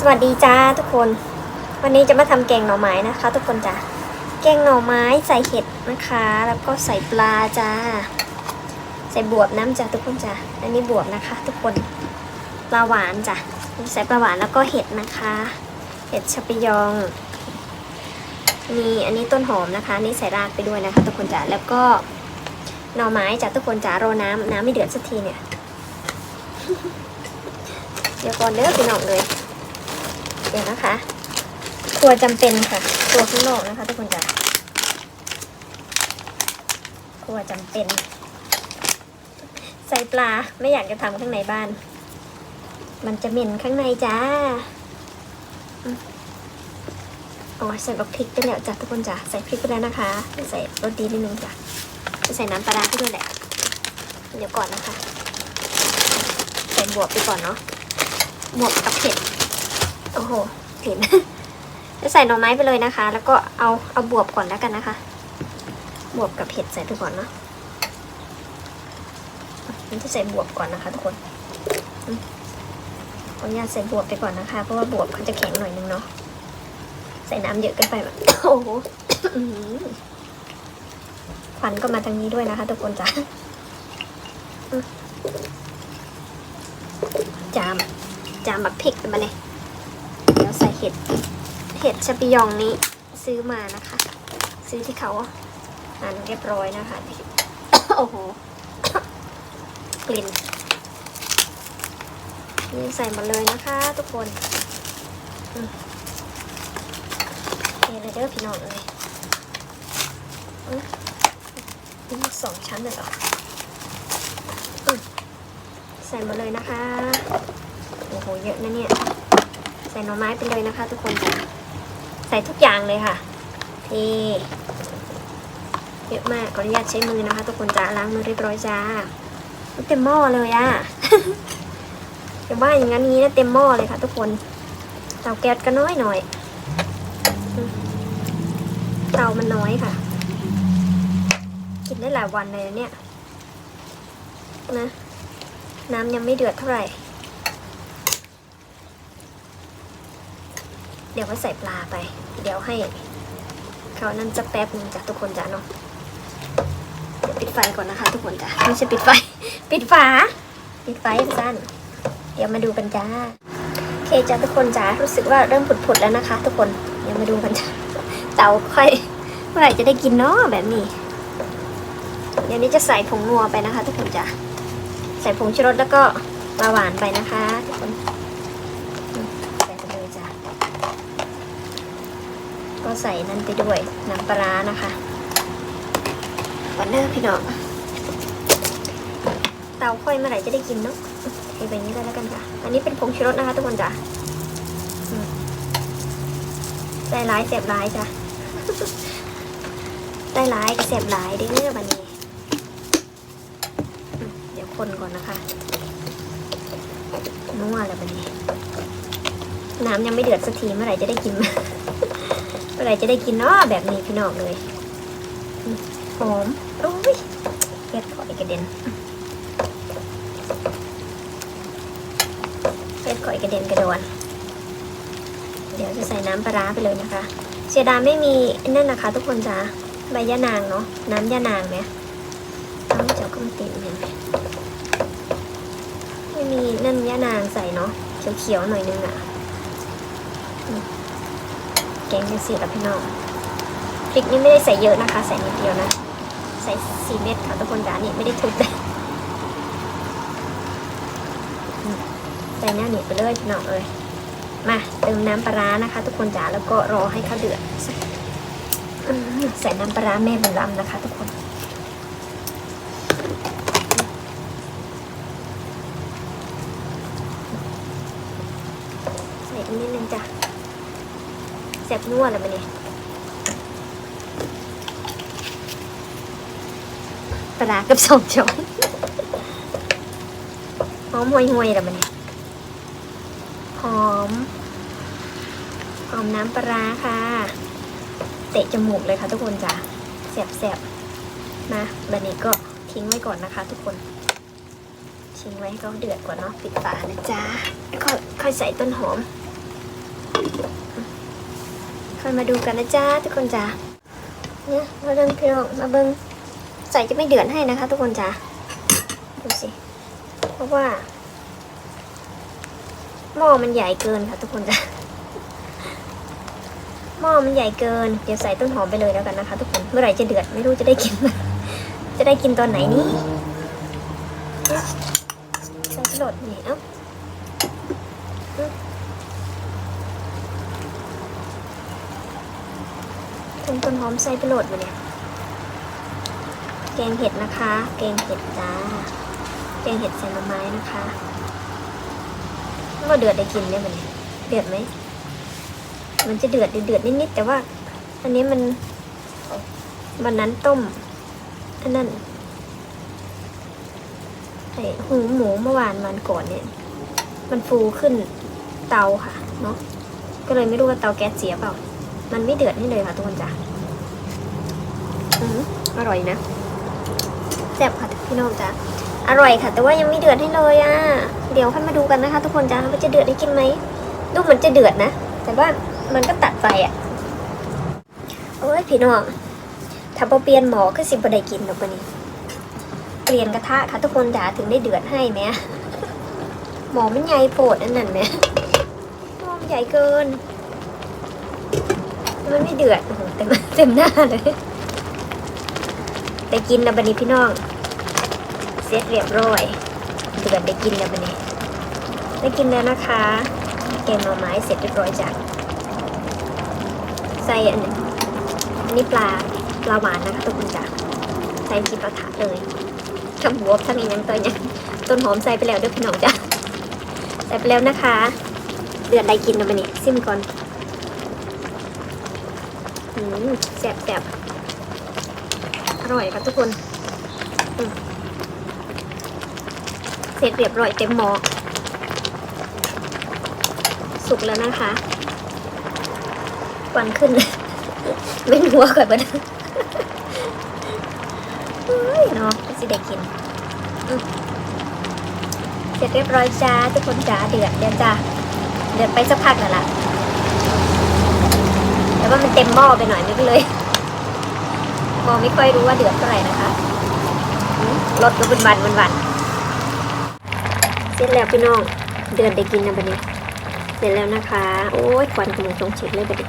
สวัสดีจ้าทุกคน วันนี้จะมาทำแกงหน่อไม้นะคะ ทุกคนจ้าแกงหน่อไม้ใส่เห็ดนะคะ แล้วก็ใส่ปลาจ้า ใส่บวบน้ำจ้าทุกคนจ้าอันนี้บวบนะคะ ทุกคนปลาหวานจ้ะใส่ปลาหวานแล้วก็เห็ดนะคะ เห็ดชะปิยองมีอันนี้ต้นหอมนะคะนี่ใส่รากไปด้วยนะคะ ทุกคนจ้าแล้วก็หน่อไม้จ้ะทุกคนจ้ารอน้ำน้ำไม่เดือดสักทีเนี่ยเดี๋ยวก่อนเด้อพี่น้องเลย เดี๋ยวนะคะครัวจำเป็นค่ะครัวข้างนอกนะคะทุกคนจ้ะครัวจำเป็น ใส่ปลาไม่อยากจะทำข้างในบ้าน มันจะเหม็นข้างในจ้าอ๋อใส่บักพริกไปแล้วจ้ะทุกคนจ้ะใส่พริกไปแล้วนะคะ ใส่รสดีนิดนึงจ้ะจะใส่น้ำปลาร้าไปด้วยแหละเดี๋ยวก่อนนะคะ ใส่บวบไปก่อนเนาะบวบกับเผ็ด โอ้โหเผ็ดจะใส่หน่อไม้ไปเลยนะคะ แล้วก็เอาเอาบวบก่อนแล้วกันนะคะ บวบกับเผ็ดใส่ไปก่อนเนาะมันจะใส่บวบก่อนนะคะทุกคนขออนุญาตใส่บวบไปก่อนนะคะ เพราะว่าบวบเขาจะแข็งหน่อยนึงเนาะ ใส่น้ำเยอะเกินไปแบบโอ้โหควันก็มาทางนี้ด้วยนะคะ ทุกคนจ้ะจาม จามแบบพริกมาเลย ดี๋ยวใส่เห็ด เห็ดชะปิยองนี้ซื้อมานะคะ ซื้อที่เขาหั่นเรียบร้อยนะคะ โอ้โห กลิ่นนี่ใส่หมดเลยนะคะทุกคนเทเลยเด้อพี่น้องเลยอืมนี่สองชั้นเลยเหรอใส่หมดเลยนะคะ โอ้โห เยอะนะเนี่ย ใส่หน่อไม้ไปเลยนะคะ ทุกคนใส่ทุกอย่างเลยค่ะเทเยอะมากขออนุญาตใช้มือนะคะ ทุกคนจ้าล้างมือเรียบร้อยจ้าเต็มหม้อเลยอะอย่าว่าอย่างนั้นนี้นะเต็มหม้อเลยค่ะ ทุกคนเตาแก๊สก็น้อยหน่อยเตามันน้อยค่ะ กินได้หลายวันเลยเนี่ยนะน้ำยังไม่เดือดเท่าไหร่ เดี๋ยวก็ใส่ปลาไป เดี๋ยวให้เขานั่นจะแป๊บนึงจ้ะทุกคนจ้ะเนาะเดี๋ยวปิดไฟก่อนนะคะ ทุกคนจ้ะไม่ใช่ปิดไฟ ปิดฝา ปิดไฟสั้น เดี๋ยวมาดูกันจ้าโอเคจ้ะทุกคนจ้ารู้สึกว่าเริ่มผุดๆแล้วนะคะ ทุกคนเดี๋ยวมาดูกันจ้ะเตาค่อยเมื่อไหร่จะได้กินเนาะแบบนี้ เดี๋ยวนี้จะใส่ผงนัวไปนะคะ ทุกคนจ้ะใส่ผงชูรสแล้วก็ปลาหวานไปนะคะ ทุกคนอืมใส่ไปเลยจ้ะ ก็ ใส่นั่นไปด้วยน้ำปลาร้านะคะวันเดอร์พี่น้องเตาค่อยเมื่อไหร่จะได้กินเนาะเทไปอย่างนี้เลยแล้วกันค่ะ อันนี้เป็นผงชูรสนะคะทุกคนจ้ะอืมใส่ร้ายเสียบร้ายจ้ะใส่ร้ายกับเสียบร้ายเด้อบันนี้อืมเดี๋ยวคนก่อนนะคะนัวแล้วบันนี้ น้ำยังไม่เดือดสักทีเมื่อไหร่จะได้กิน มื่อไหรจะได้กินเนาะแบบนี้พี่น้องเลยอืมหอมโอ้ยเฮ็ดขอยกระเด็นเฮ็ดขอยกระเด็นกระโดนเดี๋ยวจะใส่น้ำปลาร้าไปเลยนะคะ เสียดายไม่มีนั่นนะคะ ทุกคนจ้าใบยะนางเนาะน้ำยะนางไหมน้ำเจ้าก็มาติดเห็นไหมไม่มีนั่นยะนางใส่เนาะเขียวๆหน่อยนึงอะ แกงยังสีแล้วพี่น้องพริกนี่ไม่ได้ใส่เยอะนะคะ ใส่นิดเดียวนะ ใส่สี่เม็ดค่ะทุกคนจ้านี่ไม่ได้ทุบเลยใส่หน้าหนีไปเลยพี่น้องเลยมาเติมน้ำปลาร้านะคะ ทุกคนจ๋าแล้วก็รอให้เขาเดือดใส่น้ำปลาร้าแม่บุญรำนะคะ ทุกคนใส่นิดนึงจ้ะ แซ่บนัวแล้วมันนี่ปลาร้ากับสองช้อนหอมห่วยห่วยๆแล้วมันนี่หอม หอมน้ำปลาค่ะ เตะจมูกเลยค่ะทุกคนจ้ะแสบๆมาแบบนี้ก็ทิ้งไว้ก่อนนะคะ ทุกคนทิ้งไว้ให้เขาเดือดก่อนเนาะปิดฝานะจ๊ะแล้วก็ค่อยใส่ต้นหอม อยมาดูกันนะจ๊ะทุกคนจ้าเนี่ยมาเริ่มพี่น้องมาเบิ้งใส่จะไม่เดือดให้นะคะ ทุกคนจ้าดูสิ เพราะว่าหม้อมันใหญ่เกินค่ะ ทุกคนจ้าหม้อมันใหญ่เกิน เดี๋ยวใส่ต้นหอมไปเลยแล้วกันนะคะ ทุกคน เมื่อไหร่จะเดือดไม่รู้จะได้กิน จะได้กินตอนไหนนี่ใส่กระดดนี่เอ้า ถุงต้นหอมใส่ไปโหลดมาเนี่ย แกงเห็ดนะคะ แกงเห็ดจ้า แกงเห็ดใส่หน่อไม้นะคะก็เดือดได้กินได้ไหมเนี่ยเดือดไหม มันจะเดือดเดือดนิดๆแต่ว่า อันนี้มันวันนั้นต้มอันนั้นไอหูหมูเมื่อวานวันก่อนเนี่ย มันฟูขึ้นเตาค่ะเนาะก็เลยไม่รู้ว่าเตาแก๊สเสียเปล่า มันไม่เดือดนี่เลยค่ะทุกคนจ้ะอืมอร่อยนะแซ่บค่ะพี่น้องจ้ะอร่อยค่ะ แต่ว่ายังไม่เดือดให้เลยอะ เดี๋ยวค่อยมาดูกันนะคะ ทุกคนจ้ะว่าจะเดือดได้กินไหมดูเหมือนจะเดือดนะ แต่ว่ามันก็ตัดไฟอะโอ้ยพี่น้องถ้าเปลี่ยนหมอก็สิบได้กินหรอกวันนี้ เปลี่ยนกระทะค่ะทุกคนจ๋าถึงได้เดือดให้ไหมหมอมันใหญ่โปดอันนั้นไหมหมอมันใหญ่เกิน มันไม่เดือดโอ้โหเต็มเต็มหน้าเลยได้กินแล้วบันนี้พี่น้อง เสร็จเรียบร้อย เดือดได้กินแล้วบันนี้ ได้กินแล้วนะคะแกงหน่อไม้เสร็จเรียบร้อยจ้ะใส่อันนี้อันนี้ปลาปลาหวานนะคะทุกคนจ้ะใส่กินกระทะเลยทั้งบวทั้งอีกยังตัวยังต้นหอมใส่ไปแล้วด้วยพี่น้องจ้ะใส่ไปแล้วนะคะ เดือดได้กินแล้วบันนี้ซิมก่อน แซ่บแซ่บอร่อยครับทุกคน เสร็จเรียบร้อยเต็มหม้อสุกแล้วนะคะควันขึ้นเว้นหัวก่อนบ้านเฮ้ยเนาะสิได้กินอืมเสร็จเรียบร้อยจ้าทุกคนจ้าเดือดเดือดจ้าเดือดไปสักพักแล้วล่ะ แต่ว่ามันเต็มหม้อไปหน่อยนึงเลยมองไม่ค่อยรู้ว่าเดือดเท่าไหร่นะคะรสก็บันวันวันวันเสร็จแล้วพี่น้องเดือดได้กินนะบัดนี้ เสร็จแล้วนะคะ โอ้ยควันกำลังสงเฉดเลยบัดนี้